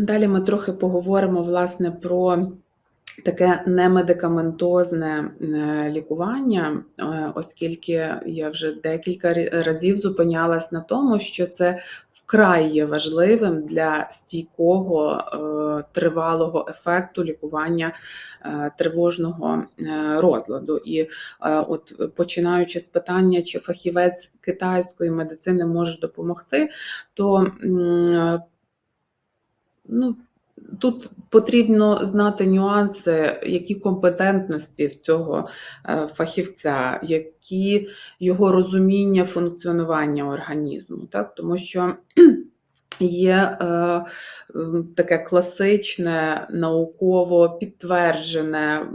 Далі ми трохи поговоримо власне про таке немедикаментозне е, лікування, е, оскільки я вже декілька разів зупинялась на тому, що це вкрай є важливим для стійкого е, тривалого ефекту лікування тривожного розладу. І от починаючи з питання, чи фахівець китайської медицини може допомогти, то Ну, Тут потрібно знати нюанси, які компетентності в цього е, фахівця, які його розуміння функціонування організму, так? тому що є е, таке класичне, науково підтверджене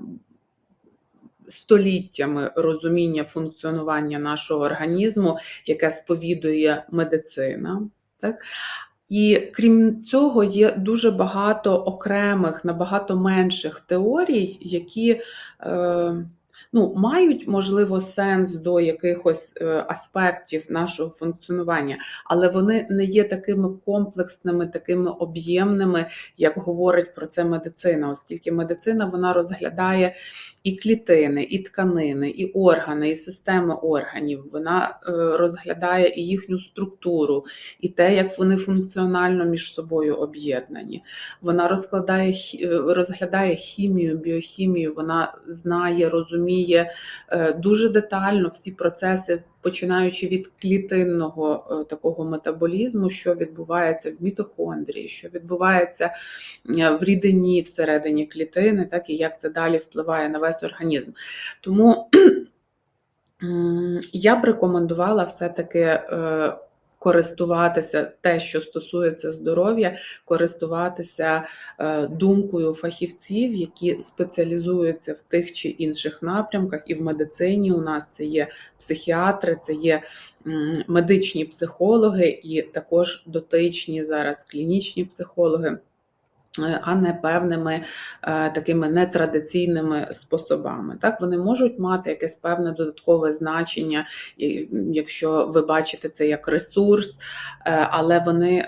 століттями розуміння функціонування нашого організму, яке сповідує медицина. Так? І крім цього, є дуже багато окремих, набагато менших теорій, які е, ну, мають, можливо, сенс до якихось е, аспектів нашого функціонування, але вони не є такими комплексними, такими об'ємними, як говорить про це медицина, оскільки медицина вона розглядає і клітини, і тканини, і органи, і системи органів. Вона е, розглядає і їхню структуру, і те, як вони функціонально між собою об'єднані. Вона розкладає, е, розглядає хімію, біохімію, вона знає, розуміє е, дуже детально всі процеси починаючи від клітинного е, такого метаболізму, що відбувається в мітохондрії, що відбувається в рідині всередині клітини, так і як це далі впливає на весь організм. Тому я б рекомендувала все-таки е, користуватися те, що стосується здоров'я, користуватися е, думкою фахівців, які спеціалізуються в тих чи інших напрямках, і в медицині у нас це є психіатри, це є медичні психологи, і також дотичні зараз клінічні психологи. Е, а не певними е, такими нетрадиційними способами. Так, Вони можуть мати якесь певне додаткове значення, якщо ви бачите це як ресурс, е, але вони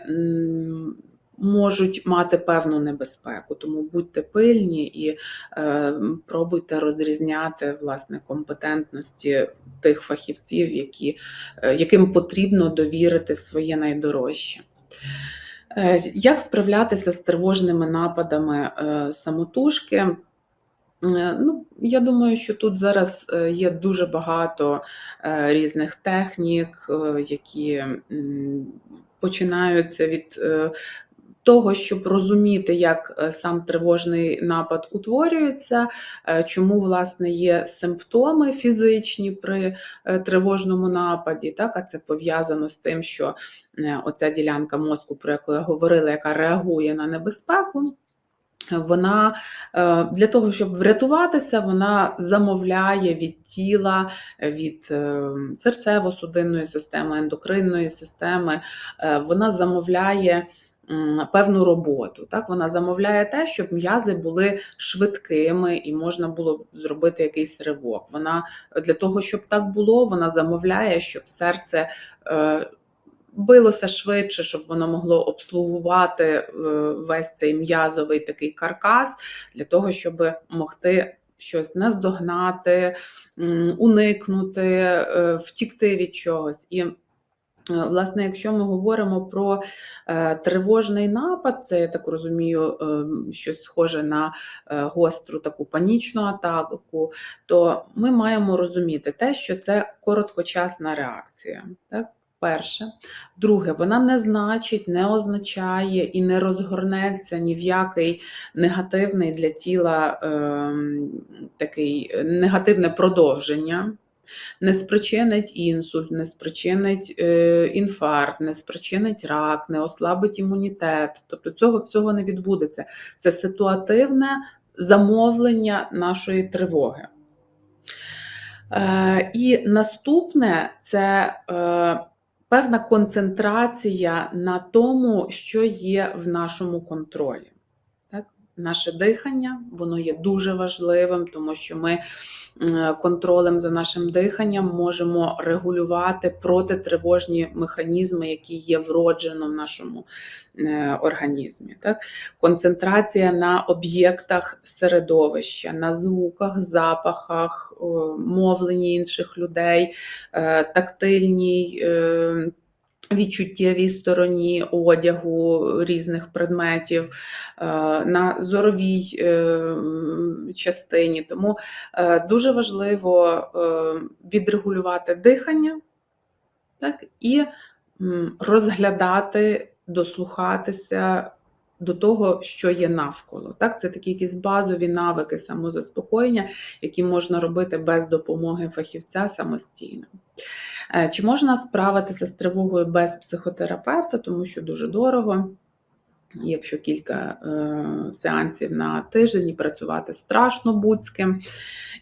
можуть мати певну небезпеку, тому будьте пильні і пробуйте розрізняти власне компетентності тих фахівців, які, яким потрібно довірити своє найдорожче. Е, як справлятися з тривожними нападами е, самотужки? Е, ну, Я думаю, що тут зараз є дуже багато різних технік, які починаються від того, щоб розуміти, як е, сам тривожний напад утворюється, е, чому власне є симптоми фізичні при е, тривожному нападі, так, а це пов'язано з тим, що оця ділянка мозку, про яку я говорила, яка реагує на небезпеку. Вона для того, щоб врятуватися, вона замовляє від тіла, від серцево-судинної системи, ендокринної системи, вона замовляє певну роботу. Так, Вона замовляє те, щоб м'язи були швидкими і можна було зробити якийсь ривок. Вона для того, щоб так було, вона замовляє, щоб серце. Е, билося швидше, щоб воно могло обслугувати е, весь цей м'язовий такий каркас для того, щоб могти щось наздогнати, уникнути, е, втікти від чогось. І Е, власне, якщо ми говоримо про е, тривожний напад, це я так розумію, е, щось схоже на гостру таку панічну атаку, то ми маємо розуміти те, що це короткочасна реакція. Так? Перше. Друге, вона не значить, не означає і не розгорнеться ні в який негативний для тіла е, такий негативне продовження не спричинить інсульт, не спричинить е, інфаркт, не спричинить рак, не ослабить імунітет. Тобто цього всього не відбудеться. Це ситуативне замовлення нашої тривоги. Е, І наступне це е, певна концентрація на тому, що є в нашому контролі. Наше дихання, воно є дуже важливим, тому що ми контролем за нашим диханням можемо регулювати протитривожні механізми, які є вроджено в нашому е, організмі. Так? Концентрація на об'єктах середовища, на звуках, запахах, мовленні інших людей, е, тактильній. Відчуттєвій стороні одягу різних предметів, е, на зоровій е, частині. Тому е, дуже важливо відрегулювати дихання так, і розглядати, дослухатися до того, що є навколо. Так, Це такі якісь базові навики самозаспокоєння, які можна робити без допомоги фахівця самостійно. Е, Чи можна справитися з тривогою без психотерапевта, тому що дуже дорого. Якщо кілька е, сеансів на тиждень і працювати страшно будь-ким.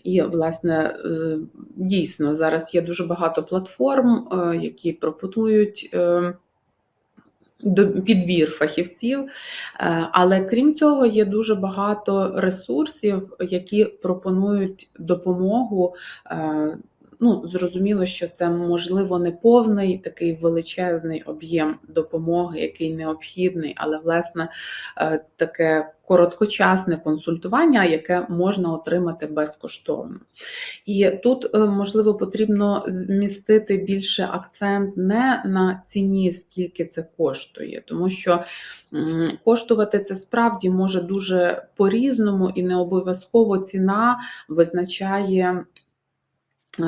І, власне, дійсно, зараз є дуже багато платформ, е, які пропонують підбір фахівців. Але крім цього, є дуже багато ресурсів, які пропонують допомогу. Ну, зрозуміло, що це можливо не повний такий величезний об'єм допомоги, який необхідний, але власне е, таке короткочасне консультування, яке можна отримати безкоштовно. І тут, е, можливо, потрібно змістити більше акцент не на ціні, скільки це коштує, тому що коштувати це справді може дуже по-різному, і не обов'язково ціна визначає. Е,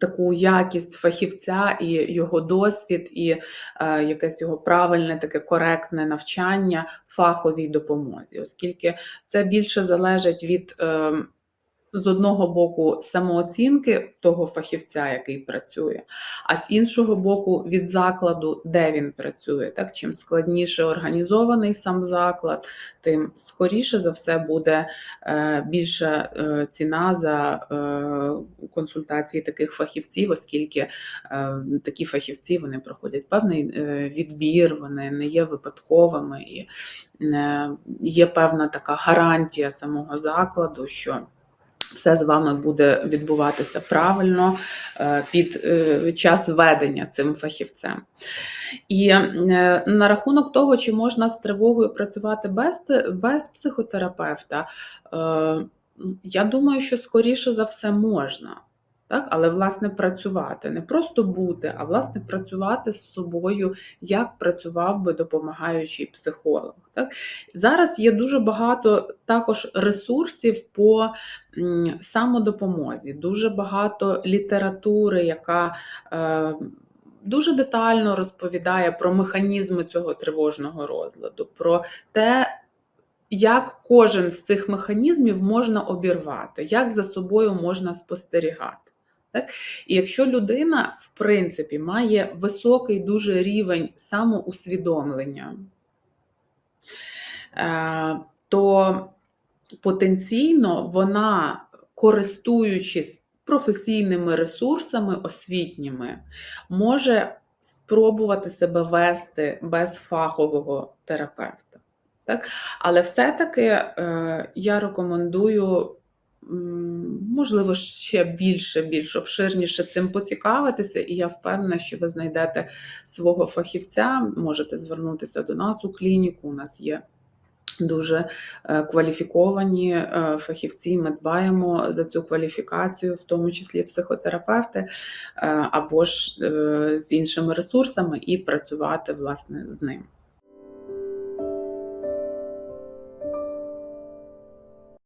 Таку якість фахівця і його досвід, і е, якесь його правильне, таке коректне навчання фаховій допомозі, оскільки це більше залежить від е, з одного боку самооцінки того фахівця, який працює, а з іншого боку, від закладу, де він працює. Так, Чим складніше організований сам заклад, тим скоріше за все буде е, більша е, ціна за е, консультації таких фахівців, оскільки такі фахівці вони проходять певний відбір, вони не є випадковими і є певна така гарантія самого закладу, що все з вами буде відбуватися правильно е, під е, час ведення цим фахівцем. І е, на рахунок того, чи можна з тривогою працювати без, без психотерапевта, я думаю, що скоріше за все можна. Так, але власне працювати, не просто бути, а власне працювати з собою, як працював би допомагаючий психолог. Так? Зараз є дуже багато також ресурсів по самодопомозі, дуже багато літератури, яка е, дуже детально розповідає про механізми цього тривожного розладу, про те, як кожен з цих механізмів можна обірвати, як за собою можна спостерігати. Так? І якщо людина, в принципі, має високий дуже рівень самоусвідомлення, е, то потенційно вона, користуючись професійними ресурсами освітніми, може спробувати себе вести без фахового терапевта. Так? Але все-таки е, я рекомендую, можливо, ще більше, більш обширніше цим поцікавитися, і я впевнена, що ви знайдете свого фахівця, можете звернутися до нас у клініку. У нас є дуже е, кваліфіковані е, фахівці. Ми дбаємо за цю кваліфікацію, в тому числі психотерапевти, е, або ж з іншими ресурсами, і працювати власне з ним.